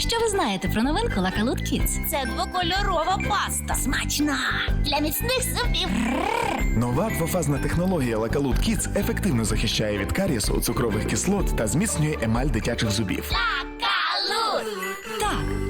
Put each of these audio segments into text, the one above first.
Що ви знаєте про новинку Лакалут Kids? Це двокольорова паста. Смачна для міцних зубів. Нова двофазна технологія Лакалут Kids ефективно захищає від карісу, цукрових кислот та зміцнює емаль дитячих зубів. Лакалут. Так,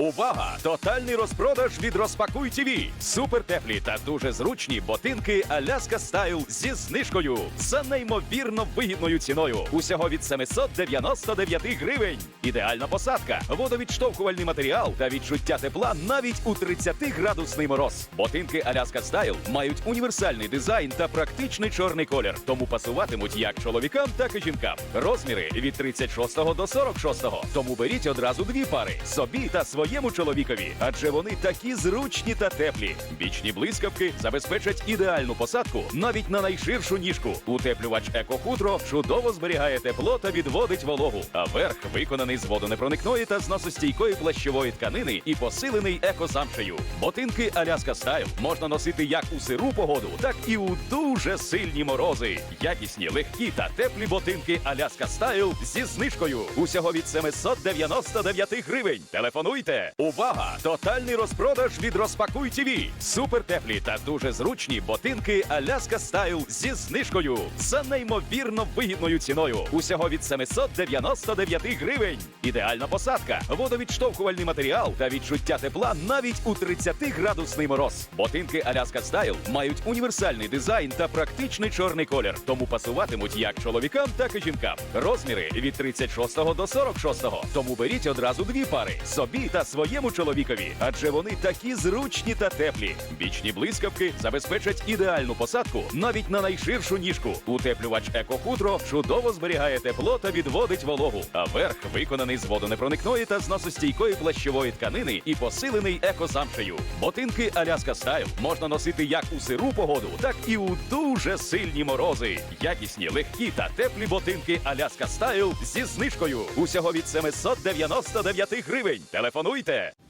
Увага! Тотальний розпродаж від Розпакуй ТВ. Супертеплі та дуже зручні ботинки Аляска Стайл зі знижкою за неймовірно вигідною ціною. Усього від 799 гривень. Ідеальна посадка, водовідштовхувальний матеріал та відчуття тепла навіть у 30-градусний мороз. Ботинки Аляска Стайл мають універсальний дизайн та практичний чорний колір, тому пасуватимуть як чоловікам, так і жінкам. Розміри від 36 до 46. Тому беріть одразу дві пари собі та своєму чоловікові, адже вони такі зручні та теплі. Бічні блискавки забезпечать ідеальну посадку навіть на найширшу ніжку. Утеплювач екохутро чудово зберігає тепло та відводить вологу. А верх виконаний з водонепроникної та зносостійкої плащової тканини і посилений екозамшею. Ботинки Аляска Стайл можна носити як у сиру погоду, так і у дуже сильні морози. Якісні, легкі та теплі ботинки Аляска Стайл зі знижкою. Усього від 799 гривень. Телефонуйте. Увага! Тотальний розпродаж від Розпакуй ТВ. Супертеплі та дуже зручні ботинки Аляска Стайл зі знижкою за неймовірно вигідною ціною. Усього від 799 гривень. Ідеальна посадка, водовідштовхувальний матеріал та відчуття тепла навіть у 30-градусний мороз. Ботинки Аляска Стайл мають універсальний дизайн та практичний чорний колір, тому пасуватимуть як чоловікам, так і жінкам. Розміри від 36 до 46. Тому беріть одразу дві пари собі та своєму чоловікові, адже вони такі зручні та теплі. Бічні блискавки забезпечать ідеальну посадку навіть на найширшу ніжку. Утеплювач екохутро чудово зберігає тепло та відводить вологу. А верх виконаний з водонепроникної та зносостійкої плащової тканини і посилений екозамшею. Ботинки Аляска Стайл можна носити як у сиру погоду, так і у дуже сильні морози. Якісні, легкі та теплі ботинки Аляска Стайл зі знижкою. Усього від 799 гривень. Телефонуйте.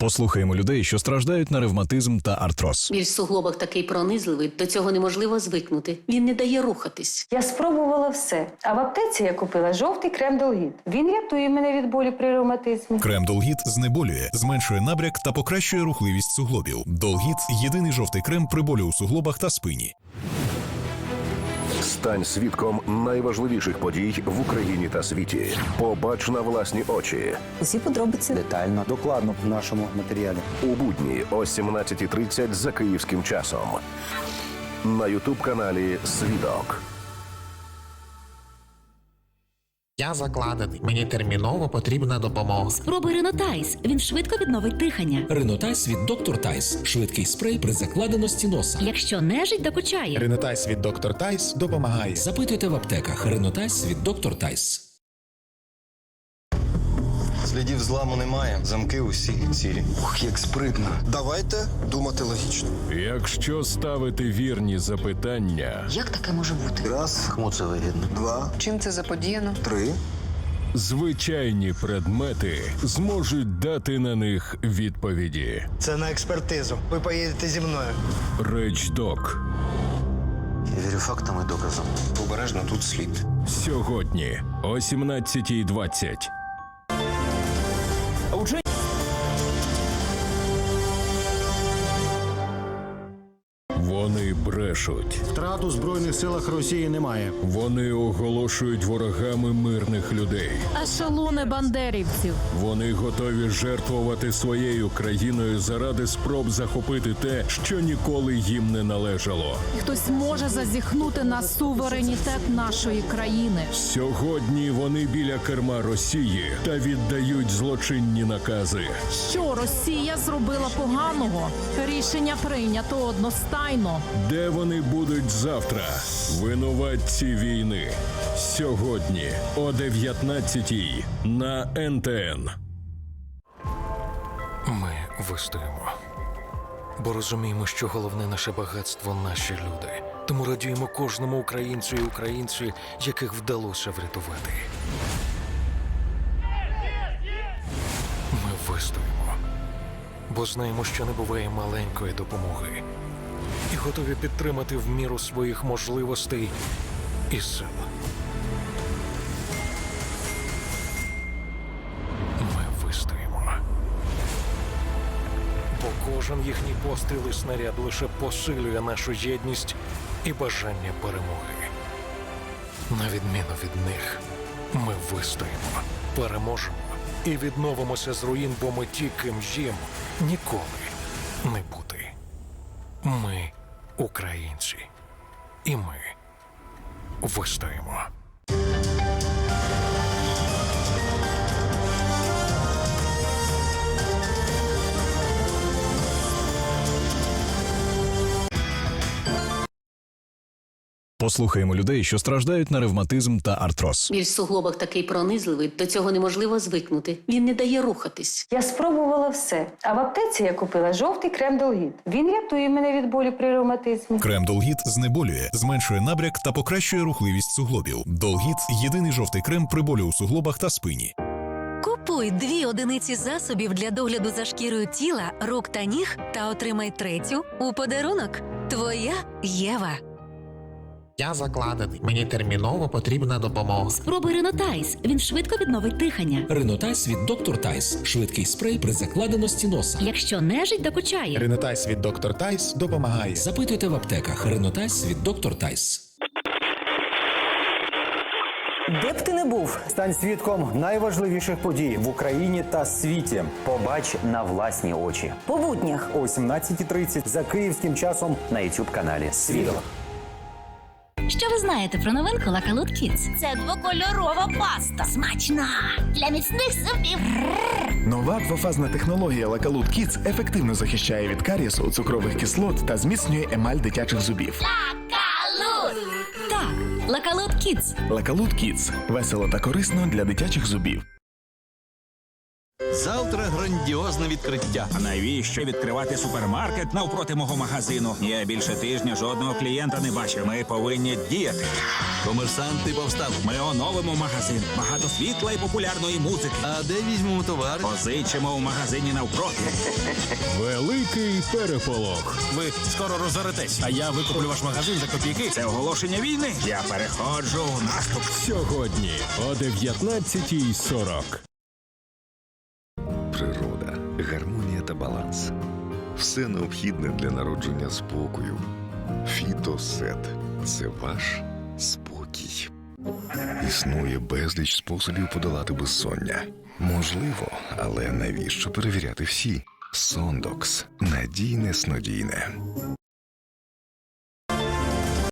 Послухаємо людей, що страждають на ревматизм та артроз. Біль в суглобах такий пронизливий, до цього неможливо звикнути. Він не дає рухатись. Я спробувала все. А в аптеці я купила жовтий крем Долгіт. Він рятує мене від болі при ревматизмі. Крем Долгіт знеболює, зменшує набряк та покращує рухливість суглобів. Долгіт єдиний жовтий крем при болю у суглобах та спині. Стань свідком найважливіших подій в Україні та світі. Побач на власні очі Усі подробиці Детально, докладно в нашому матеріалі. у будні о 17.30 за київським часом. На ютуб каналі Свідок. Я закладений. Мені терміново потрібна допомога. Спробуй Ренотайс. Він швидко відновить дихання. Ренотайс від Доктор Тайс. Швидкий спрей при закладеності носа. Якщо нежить докучає. Ренотайс від доктор Тайс допомагає. Запитуйте в аптеках. Ренотайс від Доктор Тайс. Слідів зламу немає, замки усі цілі. Ух, як спритно. Давайте думати логічно. Якщо ставити вірні запитання, Як таке може бути? Раз, кому це вигідно? Два, чим це заподіяно? три. звичайні предмети зможуть дати на них відповіді. Це на експертизу. Ви поїдете зі мною. Речдок Я вірю фактам і доказам. Обережно тут слід. сьогодні о 17.20. Вони брешуть. Втрат у Збройних силах Росії немає. Вони оголошують ворогами мирних людей. Ешелони бандерівців. Вони готові жертвувати своєю країною заради спроб захопити те, що ніколи їм не належало. Хтось може зазіхнути на суверенітет нашої країни. Сьогодні вони біля керма Росії та віддають злочинні накази. Що Росія зробила поганого? Рішення прийнято одностайно. Де вони будуть завтра? Винуватці війни. Сьогодні о 19-й на НТН. Ми вистоїмо. Бо розуміємо, що головне наше багатство наші люди. Тому радіємо кожному українцю і українці, яких вдалося врятувати. Ми вистоїмо, бо знаємо, що не буває маленької допомоги, і готові підтримати в міру своїх можливостей і сил. Ми вистоїмо. Бо кожен їхній постріл і снаряд лише посилює нашу єдність і бажання перемоги. На відміну від них, ми вистоїмо, переможемо і відновимося з руїн, бо ми ті, ким їм ніколи не бути. Ми українці, і ми вистоїмо. Послухаємо людей, що страждають на ревматизм та артроз. Біль в суглобах такий пронизливий, до цього неможливо звикнути. Він не дає рухатись. Я спробувала все. А в аптеці я купила жовтий крем Долгіт. Він рятує мене від болі при ревматизмі. Крем Долгіт знеболює, зменшує набряк та покращує рухливість суглобів. Долгіт єдиний жовтий крем при болю у суглобах та спині. Купуй дві одиниці засобів для догляду за шкірою тіла, рук та ніг та отримай третю у подарунок. Твоя Єва. Я закладений. Мені терміново потрібна допомога. Спробуй Ренотайс. Він швидко відновить дихання. Ренотайс від Доктор Тайс. Швидкий спрей при закладеності носа. Якщо нежить докучає. Ренотайс від доктор Тайс допомагає. Запитуйте в аптеках. Ренотайс від Доктор Тайс. Де б ти не був, стань свідком найважливіших подій в Україні та світі. Побач на власні очі. По буднях О 17.30 за київським часом на ютуб каналі Свідок. Що ви знаєте про новинку Лакалут Кіц? це двокольорова паста. Смачна для міцних зубів. Нова двофазна технологія Лакалут Kids ефективно захищає від карісу, цукрових кислот та зміцнює емаль дитячих зубів. Лакалут. Так, Лакалут Кіц. Лакалут Kids – весело та корисно для дитячих зубів. Завтра грандіозне відкриття. А навіщо відкривати супермаркет навпроти мого магазину? Я більше тижня жодного клієнта не бачив. Ми повинні діяти. Комерсанти повстав. Ми оновимо магазин. Багато світла і популярної музики. А де візьмемо товар? Позичимо в магазині навпроти. Великий переполох. Ви скоро розоритесь, а я викуплю ваш магазин за копійки. Це оголошення війни. Я переходжу в наступ. Сьогодні о 19.40. Все необхідне для народження спокою. Фітосет це ваш спокій. Існує безліч способів подолати безсоння. Можливо, але навіщо перевіряти всі? Сондокс надійне снодійне.